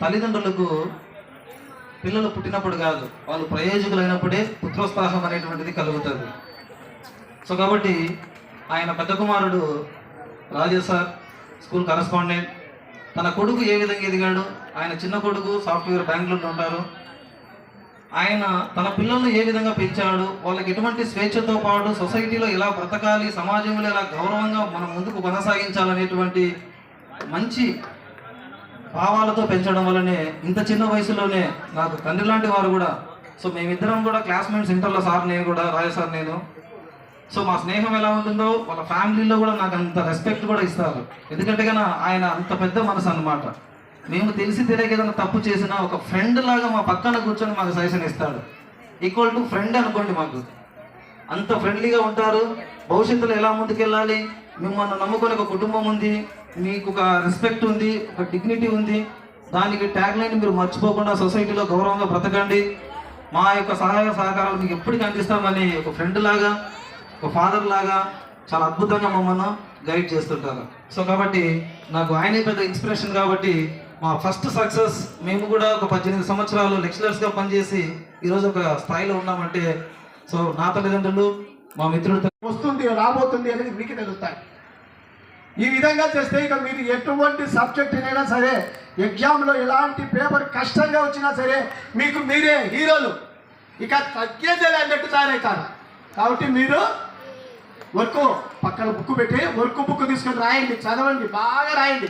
తల్లిదండ్రులకు పిల్లలు పుట్టినప్పుడు కాదు వాళ్ళు ప్రయోజకులైనప్పుడే పుత్రోత్సాహం అనేటువంటిది కలుగుతుంది. సో కాబట్టి ఆయన పెద్ద కుమారుడు రాజేష్ సార్ స్కూల్ కరస్పాండెంట్ తన కొడుకు ఏ విధంగా ఎదిగాడు ఆయన చిన్న కొడుకు సాఫ్ట్వేర్ బెంగళూరులో ఉంటారు. ఆయన తన పిల్లల్ని ఏ విధంగా పెంచాడు వాళ్ళకి ఎటువంటి స్వేచ్ఛతో పాటు సొసైటీలో ఎలా బ్రతకాలి సమాజంలో ఎలా గౌరవంగా మనం ముందుకు కొనసాగించాలనేటువంటి మంచి భావాలతో పెంచడం వల్లనే ఇంత చిన్న వయసులోనే నాకు తండ్రి లాంటి వారు కూడా సో మేమిద్దరం కూడా క్లాస్మేట్స్ ఇంటర్లో సార్ నేను కూడా రాయ సార్ నేను. సో మా స్నేహం ఎలా ఉంటుందో వాళ్ళ ఫ్యామిలీలో కూడా నాకు అంత రెస్పెక్ట్ కూడా ఇస్తారు. ఎందుకంటే కన్నా ఆయన అంత పెద్ద మనసు అన్నమాట. మేము తెలిసి తెలియక ఏదైనా తప్పు చేసినా ఒక ఫ్రెండ్ లాగా మా పక్కన కూర్చొని మాకు సజెషన్ ఇస్తాడు. ఈక్వల్ టు ఫ్రెండ్ అనుకోండి మాకు. అంత ఫ్రెండ్లీగా ఉంటారు. భవిష్యత్తులో ఎలా ముందుకెళ్ళాలి? మిమ్మల్ని నమ్ముకొని ఒక కుటుంబం ఉంది. మీకు ఒక రెస్పెక్ట్ ఉంది ఒక డిగ్నిటీ ఉంది. దానికి ట్యాగ్ లైన్ మీరు మర్చిపోకుండా సొసైటీలో గౌరవంగా బ్రతకండి. మా యొక్క సహాయ సహకారాలు మీకు ఎప్పటికీ అందిస్తామని ఒక ఫ్రెండ్ లాగా ఒక ఫాదర్ లాగా చాలా అద్భుతంగా మమ్మల్ని గైడ్ చేస్తుంటారు. సో కాబట్టి నాకు ఆయనే పెద్ద ఇన్స్పిరేషన్ కాబట్టి మా ఫస్ట్ సక్సెస్ మేము కూడా ఒక పద్దెనిమిది సంవత్సరాలు లెక్చరర్స్గా పనిచేసి ఈరోజు ఒక స్థాయిలో ఉన్నామంటే సో నా తల్లిదండ్రులు మా మిత్రుడు వస్తుంది రాబోతుంది అనేది మీకు తెలుస్తాయి. ఈ విధంగా చేస్తే ఇక మీరు ఎటువంటి సబ్జెక్ట్ సరే ఎగ్జామ్లో ఎలాంటి పేపర్ కష్టంగా వచ్చినా సరే మీకు మీరే హీరోలు. ఇక తగ్గేదే అన్నట్టు తయారవుతారు కాబట్టి మీరు వర్క్ పక్కన బుక్ పెట్టి వర్క్ బుక్ తీసుకొని రాయండి చదవండి బాగా రాయండి.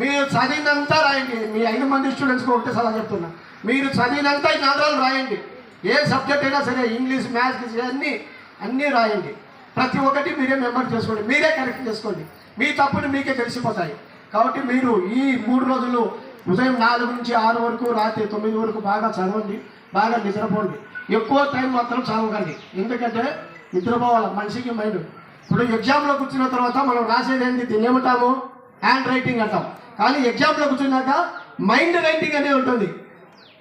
మీరు చదివినంతా రాయండి. మీ ఐదు మంది స్టూడెంట్స్కి ఒకటే సలహా చెప్తున్నా. మీరు చదివినంతా ఈ నాలుగు రాయండి. ఏ సబ్జెక్ట్ అయినా సరే ఇంగ్లీష్ మ్యాథ్స్ అన్నీ అన్నీ రాయండి. ప్రతి ఒక్కటి మీరే మెంబర్ చేసుకోండి. మీరే కరెక్ట్ చేసుకోండి. మీ తప్పులు మీకే తెలిసిపోతాయి. కాబట్టి మీరు ఈ మూడు రోజులు ఉదయం నాలుగు నుంచి ఆరు వరకు రాత్రి తొమ్మిది వరకు బాగా చదవండి బాగా నిద్రపోండి. ఎక్కువ టైం మాత్రం చదవకండి. ఎందుకంటే నిద్రపోవాలి మనిషికి మైండ్. ఇప్పుడు ఎగ్జామ్లో కూర్చున్న తర్వాత మనం రాసేది ఏంటి? దీన్ని ఏమంటాము? హ్యాండ్ రైటింగ్ అంటాం. కానీ ఎగ్జామ్లో కూర్చున్నాక మైండ్ రైటింగ్ అనే ఉంటుంది.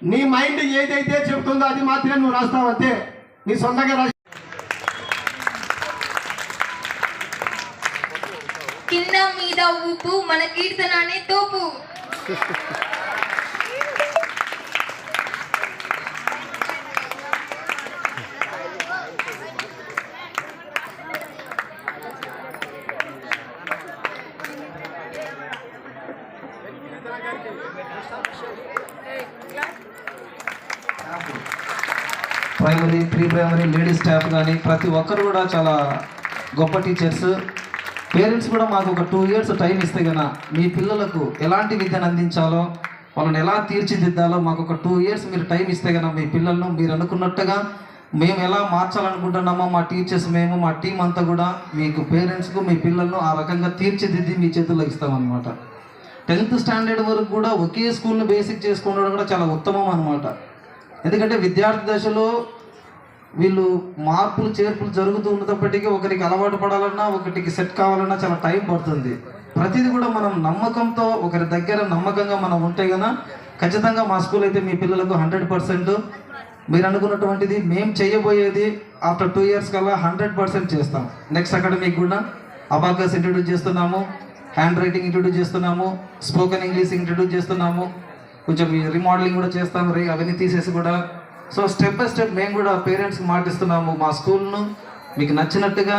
నీ మైండ్ ఏదైతే చెబుతుందో అది మాత్రమే నువ్వు రాస్తావు అంతే. నీ సొంతంగా రాసి కింద మీద ఊపు మన కీర్తనాన్ని తోపు. Primary pre primary ladies staff కానీ ప్రతి ఒక్కరు కూడా చాలా గొప్ప టీచర్స్ పేరెంట్స్ కూడా మాకు ఒక టూ ఇయర్స్ టైం ఇస్తే గన మీ పిల్లలకు ఎలాంటి విద్యను అందించాలో వాళ్ళని ఎలా తీర్చిదిద్దాలో మాకు ఒక టూ ఇయర్స్ మీరు టైం ఇస్తే కదా మీ పిల్లలను మీరు అనుకున్నట్టుగా మేము ఎలా మార్చాలనుకుంటున్నామో మా టీచర్స్ మేము మా టీం అంతా కూడా మీకు పేరెంట్స్కు మీ పిల్లలను ఆ రకంగా తీర్చిదిద్ది మీ చేతుల్లో ఇస్తామన్నమాట. టెన్త్ స్టాండర్డ్ వరకు కూడా ఒకే స్కూల్ని బేసిక్ చేసుకోవడం కూడా చాలా ఉత్తమం అనమాట ఎందుకంటే విద్యార్థి దశలో వీళ్ళు మార్పులు చేర్పులు జరుగుతూ ఉన్నప్పటికీ ఒకరికి అలవాటు పడాలన్నా ఒకటికి సెట్ కావాలన్నా చాలా టైం పడుతుంది. ప్రతిదీ కూడా మనం నమ్మకంతో ఒకరి దగ్గర నమ్మకంగా మనం ఉంటే కదా ఖచ్చితంగా మా స్కూల్ అయితే మీ పిల్లలకు హండ్రెడ్ పర్సెంట్. మీరు అనుకున్నటువంటిది మేము చేయబోయేది ఆఫ్టర్ టూ ఇయర్స్ కల్లా హండ్రెడ్ పర్సెంట్ చేస్తాం. నెక్స్ట్ అకాడమిక్ కూడా అబాకస్ ఇంట్రడ్యూస్ చేస్తున్నాము హ్యాండ్ రైటింగ్ ఇంట్రడ్యూస్ చేస్తున్నాము స్పోకెన్ ఇంగ్లీష్ ఇంట్రడ్యూస్ చేస్తున్నాము కొంచెం రీమోడలింగ్ కూడా చేస్తాము రీ అవన్నీ తీసేసి కూడా సో స్టెప్ బై స్టెప్ మేము కూడా పేరెంట్స్కి మాటిస్తున్నాము మా స్కూల్ను. మీకు నచ్చినట్టుగా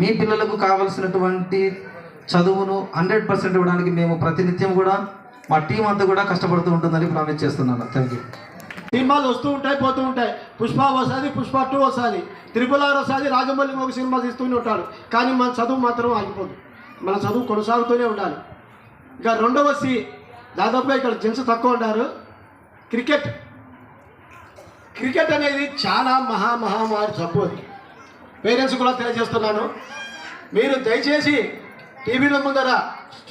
మీ పిల్లలకు కావలసినటువంటి చదువును హండ్రెడ్ పర్సెంట్ ఇవ్వడానికి మేము ప్రతినిత్యం కూడా మా టీం అంతా కూడా కష్టపడుతూ ఉంటుందని ప్రామిస్ చేస్తున్నాను. థ్యాంక్ యూ సినిమాలు వస్తూ ఉంటాయి పోతూ ఉంటాయి. పుష్ప వస్తుంది పుష్ప టూ వస్తుంది. త్రిపుల ఆర్ వస్తుంది రాజమౌళి ఒక సినిమా తీస్తూనే ఉంటాడు. కానీ మన చదువు మాత్రం ఆగిపోదు. మన చదువు కొనసాగుతూనే ఉండాలి. ఇక రెండవ సి దాదాపుగా ఇక్కడ జెంట్స్ తక్కువ ఉంటారు క్రికెట్ క్రికెట్ అనేది చాలా మహా మహామారి జబ్బు పేరెంట్స్ కూడా తెలియజేస్తున్నాను. మీరు దయచేసి టీవీల ముందర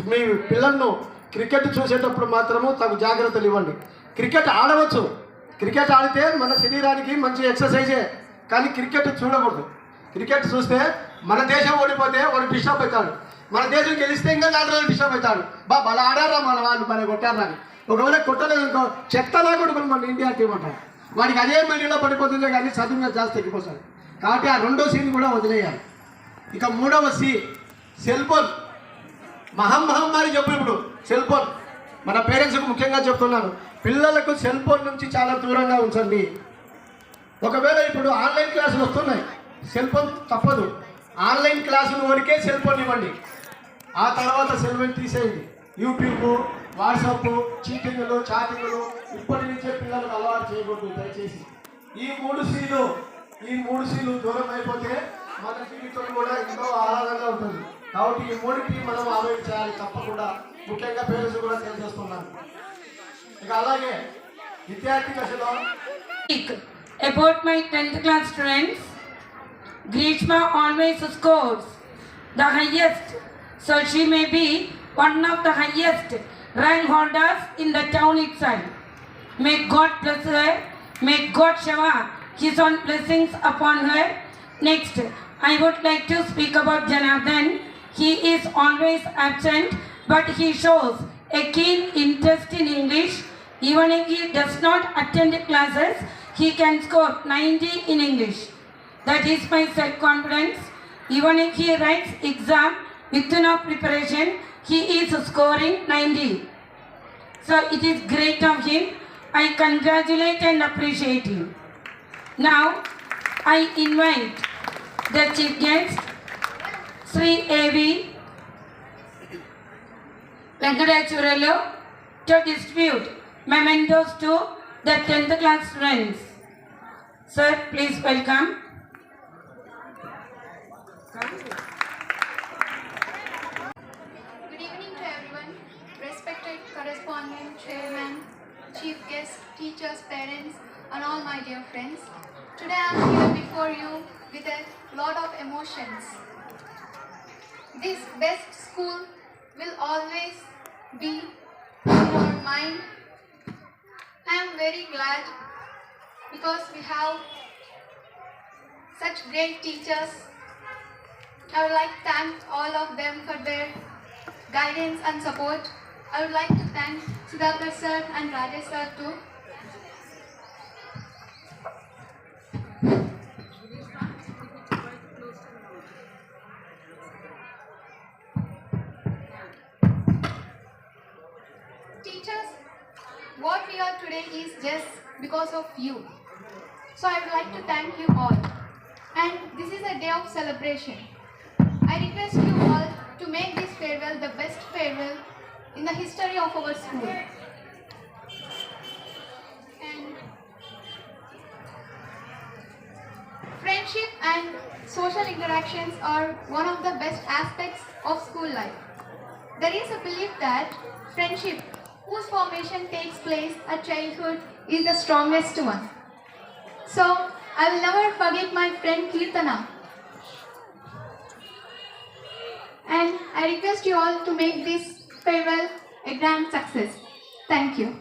మీ పిల్లలను క్రికెట్ చూసేటప్పుడు మాత్రము తగు జాగ్రత్తలు ఇవ్వండి. క్రికెట్ ఆడవచ్చు. క్రికెట్ ఆడితే మన శరీరానికి మంచి ఎక్సర్సైజే కానీ క్రికెట్ చూడకూడదు. క్రికెట్ చూస్తే మన దేశం ఓడిపోతే వాడు డిస్టర్బ్ అవుతాడు. మన దేశం గెలిస్తే ఇంకా నాలుగు రోజులు డిస్టర్బ్ అవుతాడు. బా బలా ఆడారా మన వాళ్ళు? మన కొట్టారా ఒకవేళ కొట్టలేదు ఇంకో చెత్తలా కొడుకుని మన ఇండియా టీం అంటారు. వాడికి అదే మైండ్లో పడిపోతుందే కానీ చదువు మీద జాస్తి ఎక్కిపోతాడు. కాబట్టి ఆ రెండో సీన్ కూడా వదిలేయాలి. ఇక మూడవ సీ సెల్ ఫోన్. మహమ్మారి చెప్పు ఇప్పుడు సెల్ ఫోన్. మన పేరెంట్స్కు ముఖ్యంగా చెప్తున్నాను పిల్లలకు సెల్ ఫోన్ నుంచి చాలా దూరంగా ఉంచండి. ఒకవేళ ఇప్పుడు ఆన్లైన్ క్లాసులు వస్తున్నాయి సెల్ ఫోన్ తప్పదు. ఆన్లైన్ క్లాసులు వరకే సెల్ ఫోన్ ఇవ్వండి. ఆ తర్వాత సెల్ ఫోన్ తీసేయండి. యూట్యూబ్ వాట్సాప్ చీటింగ్లు చాటింగ్లు ఇప్పటి నుంచే పిల్లలకు అలవాటు చేయకూడదు దయచేసి. ఈ మూడు సీలు ఈ మూడు సీలు దూరం అయిపోతే మన జీవితం కూడా ఎంతో ఆహ్లాదంగా ఉంటుంది. కాబట్టి ఈ మూడింటిని మనం అవాయిడ్ చేయాలి తప్పకుండా. ముఖ్యంగా పేరెంట్స్ కూడా తెలియజేస్తున్నాను. ఇక అలాగే విద్యార్థి దశలో speak about my 10th class students. Grishma always scores the highest, so she may be one of the highest holders in the town itself. May God bless her. May God shower His own blessings upon her. Next, I would like to speak about Janardhan. He is always absent, but he shows a keen interest in English. Even if he does not attend classes, he can score 90 in English. That is my self-confidence. Even if he writes exam with no preparation, he is scoring 90. So it is great of him. I congratulate and appreciate him. Now, I invite the chief guest, Sri A.V. Venkatachurelu, to distribute mementos to the 10th class students. Sir, please welcome. Good evening to everyone, respected correspondent, chairman, chief guests, teachers, parents, and all my dear friends. Today I am here before you with a lot of emotions. This best school will always be in our mind. I am very glad because we have such great teachers I would like to thank all of them for their guidance and support. I would like to thank Sudhakar sir and Rajesh sir too. Because of you. So I would like to thank you all. And this is a day of celebration. I request you all to make this farewell the best farewell in the history of our school. And friendship and social interactions are one of the best aspects of school life. There is a belief that friendship, whose formation takes place at childhood, is the strongest one. So, I will never forget my friend Kirtana. And I request you all to make this farewell a grand success. Thank you.